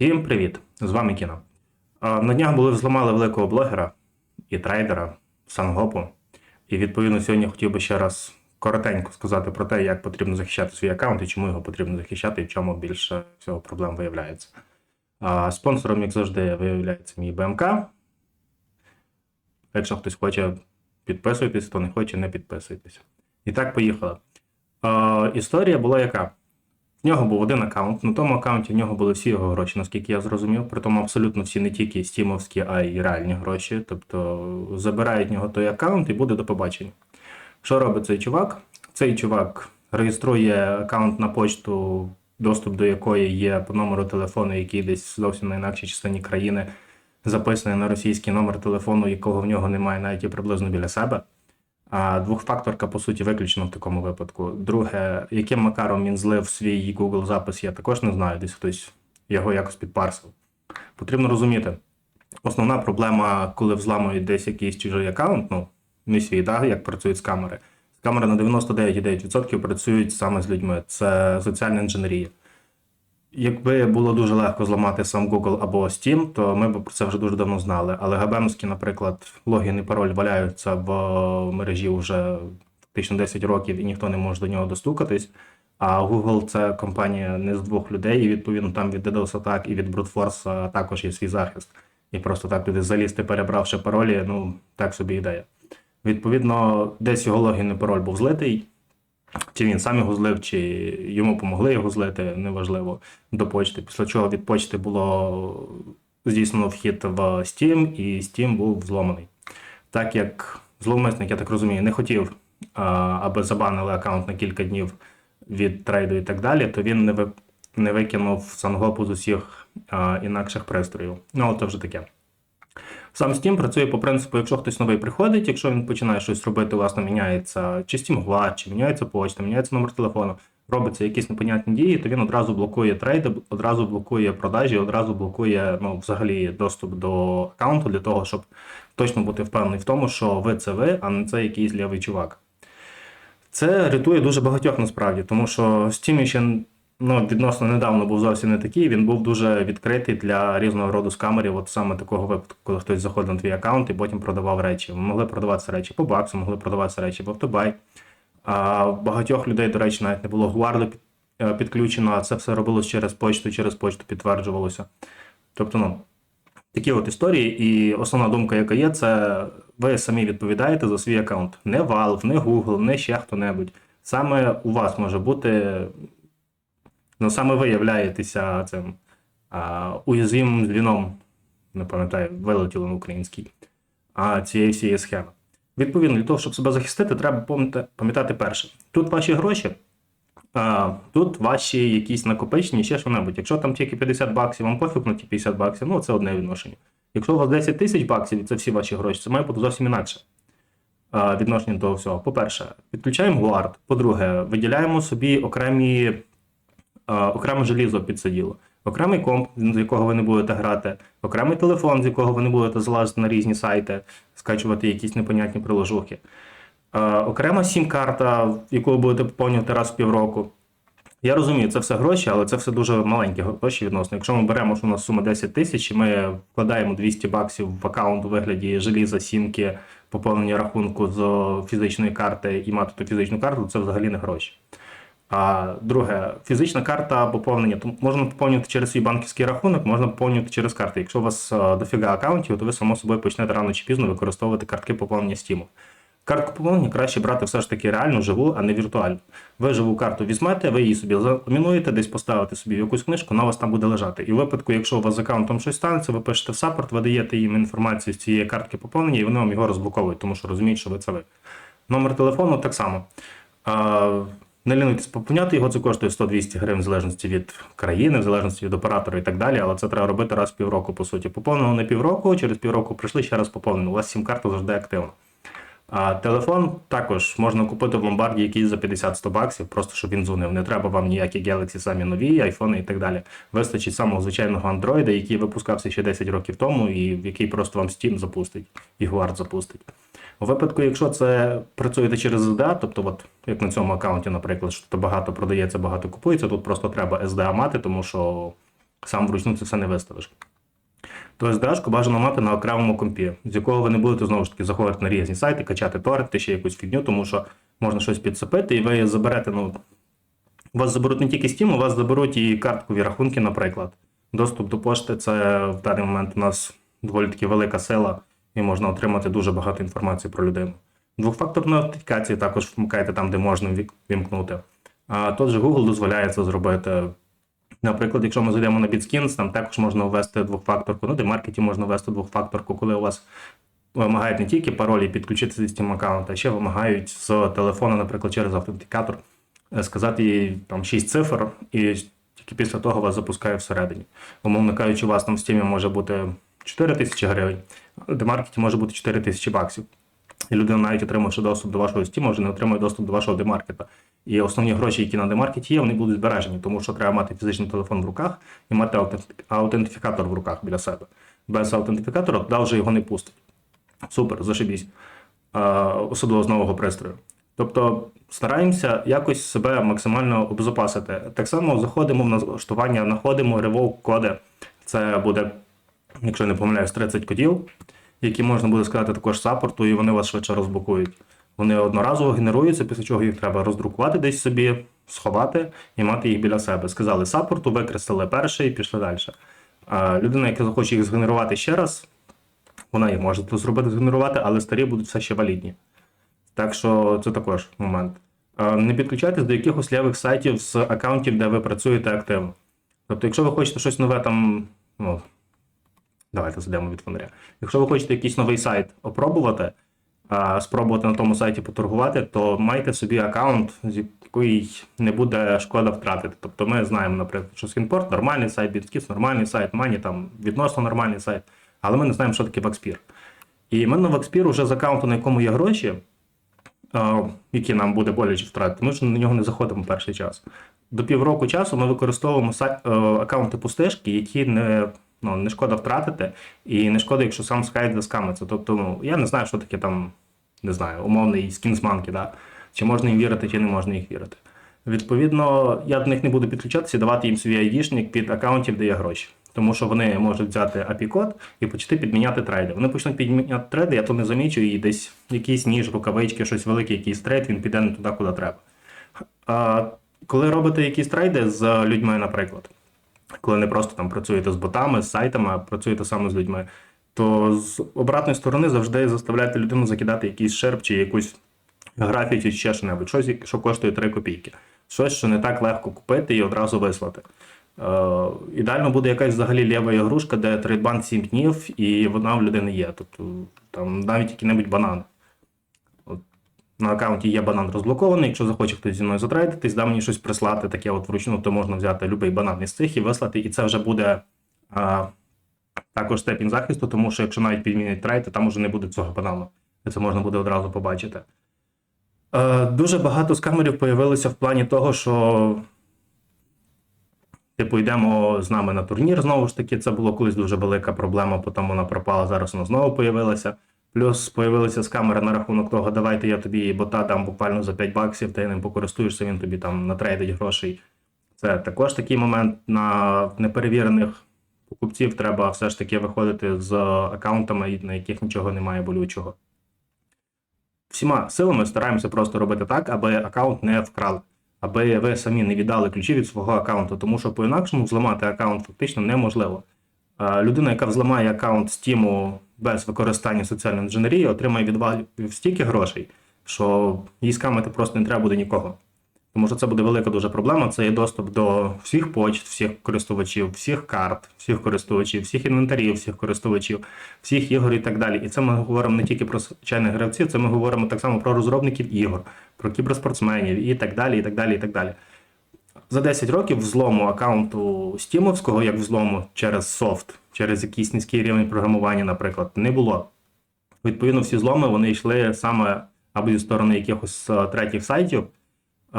Всім привіт! З вами Кіно. На днях були зламали великого блогера і трейдера Сангопу. І відповідно сьогодні хотів би ще раз коротенько сказати про те, як потрібно захищати свій аккаунт і чому його потрібно захищати, і в чому більше всього проблем виявляється. Спонсором, як завжди, виявляється мій БМК. Якщо хтось хоче, підписуйтесь, хто не хоче, не підписуйтесь. І так, поїхали. Історія була яка? В нього був один аккаунт. На тому аккаунті в нього були всі його гроші, наскільки я зрозумів. Притому абсолютно всі не тільки стімовські, а й реальні гроші. Тобто забирають в нього той аккаунт і буде до побачення. Що робить цей чувак? Цей чувак реєструє аккаунт на почту, доступ до якої є по номеру телефону, який десь зовсім на інакшій частині країни записаний на російський номер телефону, якого в нього немає навіть і приблизно біля себе. А двохфакторка, по суті, виключена в такому випадку. Друге, яким макаром він злив свій Google запис, я також не знаю, десь хтось його якось підпарсив. Потрібно розуміти, основна проблема, коли взламують десь якийсь чужий аккаунт, ну, не свій, да, як працюють з камери. Камери на 99,9% працюють саме з людьми. Це соціальна інженерія. Якби було дуже легко зламати сам Google або Steam, то ми б про це вже дуже давно знали. Але габеновські, наприклад, логін і пароль валяються в мережі вже фактично 10 років і ніхто не може до нього достукатись. А Google це компанія не з двох людей, і відповідно там від DDoS атак і від Brute також є свій захист. І просто так туди залізти, перебравши паролі, ну так собі ідея. Відповідно, десь його логін і пароль був злитий. Чи він сам його злив, чи йому помогли його злити, неважливо, до почти. Після чого від почти було здійснено вхід в Steam, і Steam був зломаний. Так як зловмисник, я так розумію, не хотів, аби забанили аккаунт на кілька днів від трейду і так далі, то він не не викинув сангопу з усіх інакших пристроїв. Ну, це вже таке. Сам Steam працює по принципу, якщо хтось новий приходить, якщо він починає щось робити, власне, міняється чи Steam Glad, чи міняється почта, міняється номер телефону, робиться якісь непонятні дії, то він одразу блокує трейди, одразу блокує продажі, одразу блокує ну, взагалі доступ до аккаунту для того, щоб точно бути впевнений в тому, що ви це ви, а не це якийсь лівий чувак. Це рятує дуже багатьох насправді, тому що Steam ще ну, відносно недавно був зовсім не такий. Він був дуже відкритий для різного роду скамерів. От саме такого випадку, коли хтось заходив на твій аккаунт і потім продавав речі. Могли продаватися речі по баксу, могли продаватися речі в автобай. А багатьох людей, до речі, навіть не було гуарду підключено, а це все робилось через почту, через почту підтверджувалося. Тобто, ну. Такі от історії, і основна думка, яка є, це ви самі відповідаєте за свій аккаунт. Не Valve, не Google, не ще хто-небудь. Саме у вас може бути Ну, саме ви являєтеся цим а, уязвимим звіном, не пам'ятаю, вилетіло на українській, а цієї всієї схеми. Відповідно, для того, щоб себе захистити, треба пам'ятати перше. Тут ваші гроші, а, тут ваші якісь накопичення, ще що-небудь. Якщо там тільки 50 баксів, вам пофіг на ті 50 баксів, ну це одне відношення. Якщо у вас 10 тисяч баксів, і це всі ваші гроші, це має бути зовсім інакше. Відношення до всього. По-перше, підключаємо гуард. По-друге, виділяємо собі окремі окреме желізо підсиділо, окремий комп, з якого ви не будете грати, окремий телефон, з якого ви не будете залазити на різні сайти, скачувати якісь непонятні приложухи, окрема сім-карта, яку ви будете поповнювати раз в півроку. Я розумію, це все гроші, але це все дуже маленькі гроші відносно. Якщо ми беремо, що у нас сума 10 тисяч, і ми вкладаємо 200 баксів в аккаунт у вигляді желіза, сімки, поповнення рахунку з фізичної карти і мати ту фізичну карту, це взагалі не гроші. А друге, фізична карта поповнення. То можна поповнювати через свій банківський рахунок, можна поповнювати через карти. Якщо у вас е, дофіга аккаунтів, то ви само собою почнете рано чи пізно використовувати картки поповнення Steam. Картку поповнення краще брати все ж таки реальну, живу, а не віртуальну. Ви живу карту візьмете, ви її собі замінуєте, десь поставите собі в якусь книжку, вона у вас там буде лежати. І в випадку, якщо у вас з аккаунтом щось станеться, ви пишете в саппорт, ви даєте їм інформацію з цієї картки поповнення, і вони вам його розблоковують, тому що розуміють, що ви це ви. Номер телефону так само. Не лінуйтесь поповняти його, це коштує 100-200 гривень в залежності від країни, в залежності від оператора і так далі, але це треба робити раз в півроку, по суті. Поповнили не півроку, через півроку прийшли, ще раз поповнили. У вас сім-карта завжди активна. А телефон також можна купити в ломбарді якийсь за 50-100 баксів, просто щоб він дзвонив. Не треба вам ніякі Galaxy самі нові, айфони і так далі. Вистачить самого звичайного Android, який випускався ще 10 років тому, і який просто вам Steam запустить і Guard запустить. У випадку, якщо це працюєте через SDA, тобто, от, як на цьому аккаунті, наприклад, що тут багато продається, багато купується, тут просто треба SDA мати, тому що сам вручну це все не виставиш. Тобто драшку бажано мати на окремому компі, з якого ви не будете знову ж таки заходити на різні сайти, качати торренти, ще якусь фігню, тому що можна щось підцепити, і ви заберете, ну, у вас заберуть не тільки Steam, у вас заберуть і карткові рахунки, наприклад. Доступ до пошти це в даний момент у нас доволі таки велика сила, і можна отримати дуже багато інформації про людину. Двохфакторну аутентифікацію також вмикайте там, де можна вімкнути. А тот же Google дозволяє це зробити. Наприклад, якщо ми зайдемо на BitSkins, там також можна ввести двохфакторку. Ну, де маркеті можна ввести двохфакторку, коли у вас вимагають не тільки паролі підключитися з Steam аккаунта, а ще вимагають з телефону, наприклад, через автентикатор е, сказати їй там 6 цифр, і тільки після того вас запускає всередині. Умовно кажучи, у вас там в Steam може бути 4 тисячі гривень, в демаркеті може бути 4 тисячі баксів. І людина, навіть отримавши доступ до вашого Steam, вже не отримує доступ до вашого демаркета. І основні гроші, які на демаркеті є, вони будуть збережені, тому що треба мати фізичний телефон в руках і мати аутентифікатор в руках біля себе. Без аутентифікатора туди вже його не пустить. Супер, зашибісь. Особливо з нового пристрою. Тобто стараємося якось себе максимально обезопасити. Так само заходимо в налаштування, знаходимо revoke коди. Це буде, якщо не помиляюсь, 30 кодів, які можна буде сказати також саппорту, і вони вас швидше розблокують. Вони одноразово генеруються, після чого їх треба роздрукувати десь собі, сховати і мати їх біля себе. Сказали саппорту, викреслили перший і пішли далі. А людина, яка захоче їх згенерувати ще раз, вона їх може це зробити, згенерувати, але старі будуть все ще валідні. Так що це також момент. Не підключайтесь до якихось лівих сайтів з аккаунтів, де ви працюєте активно. Тобто, якщо ви хочете щось нове там, ну, давайте зайдемо від фонаря. Якщо ви хочете якийсь новий сайт опробувати, спробувати на тому сайті поторгувати, то майте собі аккаунт, з який не буде шкода втратити. Тобто ми знаємо, наприклад, що Skinport нормальний сайт, BitKiss нормальний сайт, Money там відносно нормальний сайт, але ми не знаємо, що таке Backspire. І ми на Backspire вже з аккаунту, на якому є гроші, які нам буде боляче втратити, ми ж на нього не заходимо перший час. До півроку часу ми використовуємо е, аккаунти пустишки, які не, ну, не шкода втратити, і не шкода, якщо сам сайт заскамиться. Тобто, ну, я не знаю, що таке там, не знаю, умовний скінсманки, да? чи можна їм вірити, чи не можна їх вірити. Відповідно, я до них не буду підключатися і давати їм свій айдішник під аккаунтів, де є гроші. Тому що вони можуть взяти API-код і почати підміняти трейди. Вони почнуть підміняти трейди, я то не замічу, і десь якийсь ніж, рукавички, щось велике, якийсь трейд, він піде не туди, куди треба. А, коли робите якісь трейди з людьми, наприклад, коли не просто там працюєте з ботами, з сайтами, а працюєте саме з людьми, то з обратної сторони завжди заставляєте людину закидати якийсь шерп чи якусь графіті чи ще що-небудь, щось, що коштує 3 копійки. Щось, що не так легко купити і одразу вислати. Е, ідеально буде якась взагалі лєва ігрушка, де трейдбан 7 днів, і вона в людини є. Тобто там навіть який-небудь банан. На аккаунті є банан розблокований. Якщо захоче хтось зі мною затрейдитись, да мені щось прислати, таке от вручну, то можна взяти будь-який банан із цих і вислати, і це вже буде а, також степінь захисту, тому що якщо навіть підмінять трейд, то там вже не буде цього банану. Це можна буде одразу побачити. Е, дуже багато скамерів появилося в плані того, що Типу, йдемо з нами на турнір. Знову ж таки, це було колись дуже велика проблема, потім вона пропала. Зараз вона знову появилася. Плюс появилися скамери на рахунок того, давайте я тобі бота дам буквально за 5 баксів, ти ним покористуєшся, він тобі там натрейдить грошей. Це також такий момент на неперевірених покупців треба все ж таки виходити з аккаунтами, на яких нічого немає болючого. Всіма силами стараємося просто робити так, аби аккаунт не вкрали аби ви самі не віддали ключі від свого аккаунту, тому що по-інакшому взламати аккаунт фактично неможливо. Е, Людина, яка взламає аккаунт Steam без використання соціальної інженерії, отримає від вас стільки грошей, що їй скамити просто не треба буде нікого. Тому що це буде велика дуже проблема. Це є доступ до всіх почт, всіх користувачів, всіх карт, всіх користувачів, всіх інвентарів, всіх користувачів, всіх ігор і так далі. І це ми говоримо не тільки про звичайних гравців, це ми говоримо так само про розробників ігор, про кіберспортсменів і так далі. і так далі, і так далі. За 10 років взлому аккаунту стімовського, як взлому через софт, через якийсь низький рівень програмування, наприклад, не було. Відповідно, всі зломи вони йшли саме або зі сторони якихось е, третіх сайтів, е,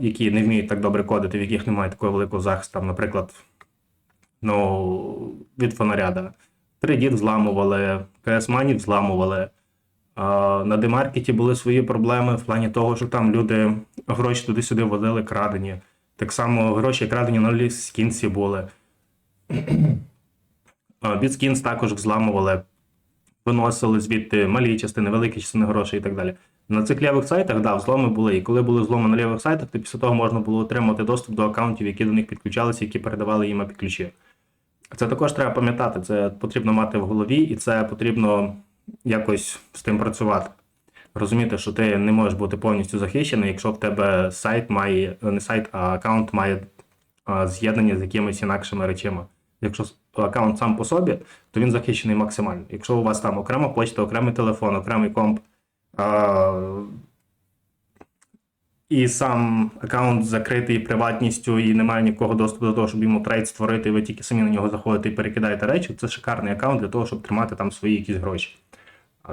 які не вміють так добре кодити, в яких немає такого великого захисту, наприклад, ну, від фонаря. Да. 3D взламували, Money взламували. На демаркеті були свої проблеми в плані того, що там люди гроші туди-сюди водили крадені. Так само гроші крадені на скінці були. BitSkins також взламували, виносили звідти малі частини, великі частини грошей і так далі. На цих лівих сайтах, да, взломи були. І коли були взломи на лівих сайтах, то після того можна було отримати доступ до аккаунтів, які до них підключалися, які передавали їм API-ключі. Це також треба пам'ятати, це потрібно мати в голові, і це потрібно якось з тим працювати. Розуміти, що ти не можеш бути повністю захищений, якщо в тебе сайт має, не сайт, а аккаунт має з'єднання з якимись інакшими речами. Якщо аккаунт сам по собі, то він захищений максимально. Якщо у вас там окрема почта, окремий телефон, окремий комп, а, і сам аккаунт закритий приватністю, і немає нікого доступу до того, щоб йому трейд створити, і ви тільки самі на нього заходите і перекидаєте речі, це шикарний аккаунт для того, щоб тримати там свої якісь гроші.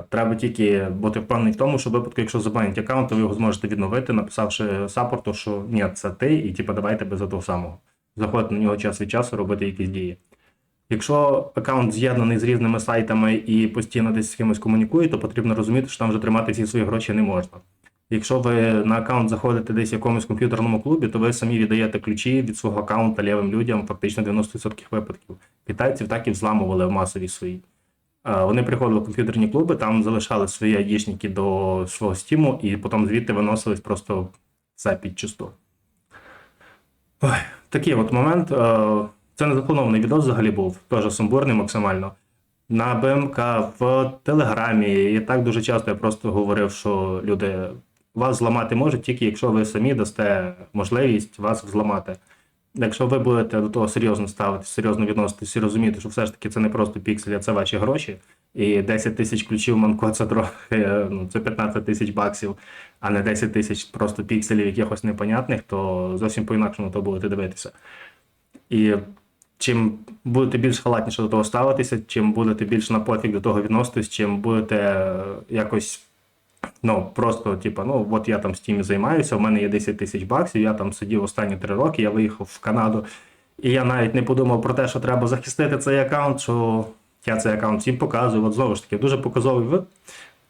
Треба тільки бути впевнений в тому, що в випадку, якщо забанять аккаунт, то ви його зможете відновити, написавши саппорту, що ні, це ти, і типу, давайте без того самого. Заходити на нього час від часу, робити якісь дії. Якщо аккаунт з'єднаний з різними сайтами і постійно десь з кимось комунікує, то потрібно розуміти, що там вже тримати всі свої гроші не можна. Якщо ви на аккаунт заходите десь в якомусь комп'ютерному клубі, то ви самі віддаєте ключі від свого аккаунта лівим людям, фактично 90% випадків. Китайців так і взламували в масовій своїй. Е, Вони приходили в комп'ютерні клуби, там залишали свої айдішники до свого стіму, і потім звідти виносились просто все під чисту. Ой, такий от момент. Це незапланований відос взагалі був, теж сумбурний максимально. На БМК, в Телеграмі, і так дуже часто я просто говорив, що люди вас зламати можуть тільки якщо ви самі дасте можливість вас зламати. Якщо ви будете до того серйозно ставитись, серйозно відноситись і розуміти, що все ж таки це не просто пікселі, а це ваші гроші. І 10 тисяч ключів Манко це трохи, ну, це 15 тисяч баксів, а не 10 тисяч просто пікселів якихось непонятних, то зовсім по-інакшому то будете дивитися. І чим будете більш халатніше до того ставитися, чим будете більш на пофіг до того відноситись, чим будете е, якось ну, просто, типу, ну, от я там в стімі займаюся, у мене є 10 тисяч баксів, я там сидів останні 3 роки, я виїхав в Канаду, і я навіть не подумав про те, що треба захистити цей аккаунт, що я цей аккаунт всім показую. От знову ж таки, дуже показовий ви-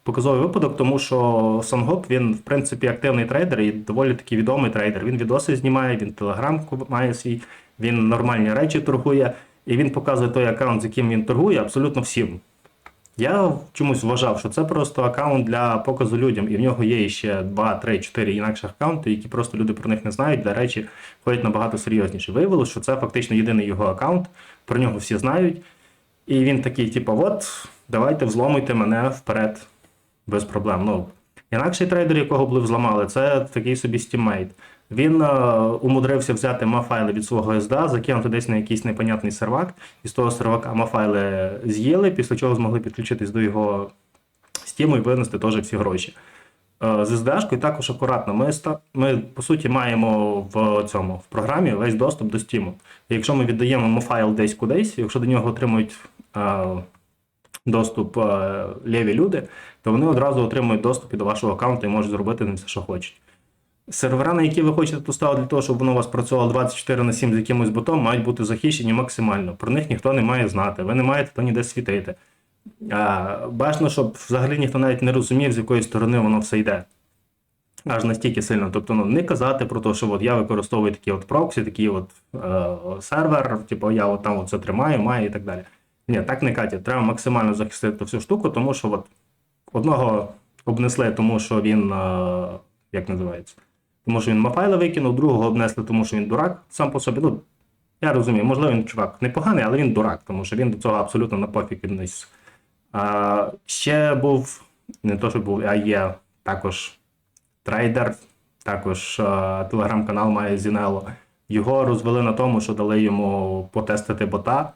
показовий випадок, тому що Сонгоп, він, в принципі, активний трейдер і доволі таки відомий трейдер. Він відоси знімає, він телеграм має свій, він нормальні речі торгує, і він показує той аккаунт, з яким він торгує, абсолютно всім. Я чомусь вважав, що це просто аккаунт для показу людям, і в нього є ще 2, 3, 4 інакших аккаунти, які просто люди про них не знають, де речі ходять набагато сильніше. Виявилося, що це фактично єдиний його аккаунт, про нього всі знають. І він такий, типу, от, давайте взломуйте мене вперед, без проблем. Ну, інакший трейдер, якого були взламали, це такий собі стіммейт. Він е, умудрився взяти мафайли від свого SDA, закинути десь на якийсь непонятний сервак, і з того сервака мафайли з'їли, після чого змогли підключитись до його стіму і винести теж всі гроші. Е, З SDA-шкою також акуратно. Ми, ми по суті маємо в цьому в програмі весь доступ до Steam. Якщо ми віддаємо мафайл десь кудись, якщо до нього отримують е, доступ е, ліві люди, то вони одразу отримують доступ до вашого аккаунту і можуть зробити ним все, що хочуть. Сервера, на які ви хочете поставити для того, щоб воно у вас працювало 24 на 7 з якимось ботом, мають бути захищені максимально. Про них ніхто не має знати, ви не маєте то ніде світити. А, бажано, щоб взагалі ніхто навіть не розумів, з якої сторони воно все йде. Аж настільки сильно. Тобто, ну, не казати про те, що от я використовую такі от проксі, такий от е, сервер, типу я от там от це тримаю, маю і так далі. Ні, так не Катя. Треба максимально захистити всю штуку, тому що от одного обнесли, тому що він, е, як називається, тому що він мафайли викинув, другого обнесли, тому що він дурак сам по собі. Ну, я розумію, можливо, він чувак непоганий, але він дурак, тому що він до цього абсолютно на пофіг відносився. А, ще був, не то, що був, а є також трейдер, також а, телеграм-канал має Зінело. Його розвели на тому, що дали йому потестити бота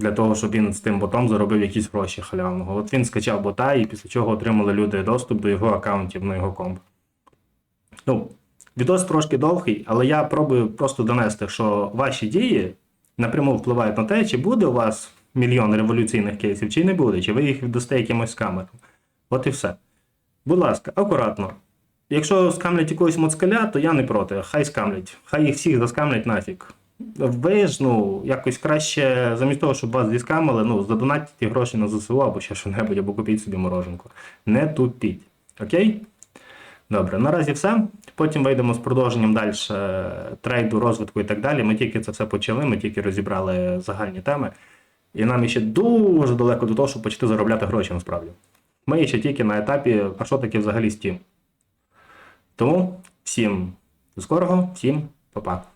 для того, щоб він з тим ботом заробив якісь гроші халявного. От він скачав бота, і після чого отримали люди доступ до його аккаунтів на його комп. Ну, відос трошки довгий, але я пробую просто донести, що ваші дії напряму впливають на те, чи буде у вас мільйон революційних кейсів, чи не буде, чи ви їх віддасте якимось камерам. От і все. Будь ласка, акуратно. Якщо скамлять якогось моцкаля, то я не проти. Хай скамлять. Хай їх всіх заскамлять нафіг. Ви ж, ну, якось краще, замість того, щоб вас зіскамили, ну, задонатьте гроші на ЗСУ або ще що-небудь, або купіть собі мороженку. Не тупіть. Окей? Добре, наразі все. Потім вийдемо з продовженням далі трейду, розвитку і так далі. Ми тільки це все почали, ми тільки розібрали загальні теми. І нам ще дуже далеко до того, щоб почати заробляти гроші насправді. Ми ще тільки на етапі, а що таке взагалі Steam. Тому всім до скорого, всім па-па.